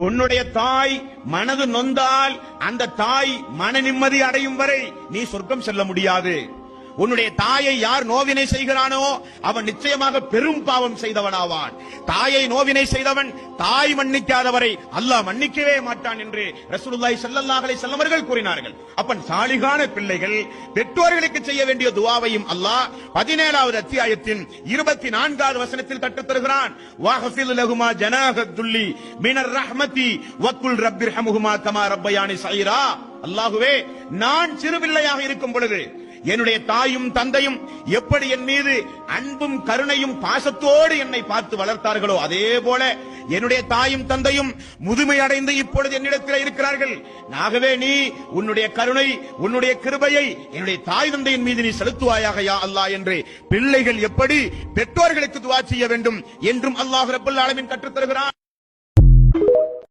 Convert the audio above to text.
உன்னுடைய தாய் மனது நொந்தால் அந்த தாய் மன நிம்மதி அடையும் வரை நீ சொர்க்கம் செல்ல முடியாது. உன்னுடைய தாயை யார் நோவினை செய்கிறானோ அவன் நிச்சயமாக பெரும் பாவம் செய்தவனாவான். தாயை நோவினை செய்தவன் தாய் மன்னிக்காதவரை அல்லாஹ் மன்னிக்கவே மாட்டான் என்று ரசூலுல்லாஹி ஸல்லல்லாஹு அலைஹி வஸல்லம் அவர்கள் கூறினார்கள். அப்பன் சாலிகான பிள்ளைகள் பெற்றோர்களுக்கு செய்ய வேண்டிய துவாவையும் அல்லாஹ் பதினேழாவது அத்தியாயத்தின் இருபத்தி நான்காவது வசனத்தில் கற்றுத் தருகிறான். வாஹஃபில் லஹுமா ஜனாஹத்துல்லி மினர் ரஹ்மதி வக்குல் ரப்பிர்ஹமுஹுமா கமா ரப்பயானி சைரா அல்லாஹுவே நான் சிறு பிள்ளையாக இருக்கும் பொழுது என்னுடைய தாயும் தந்தையும் எப்படி என் மீது அன்பும் கருணையும் பாசத்தோடு என்னை பார்த்து வளர்த்தார்களோ அதே போல என்னுடைய தாயும் தந்தையும் முதுமை அடைந்து இப்பொழுது என்னிடத்தில் இருக்கிறார்கள். ஆகவே நீ உன்னுடைய கருணை உன்னுடைய கிருபையை என்னுடைய தாய் தந்தையின் மீது நீ செலுத்துவாயாக யா அல்லாஹ் என்று பிள்ளைகள் எப்படி பெற்றோர்களுக்கு துவா செய்ய வேண்டும் என்றும் அல்லாஹ் ரபுல்லாலமின் கற்றுத்தருகிறார்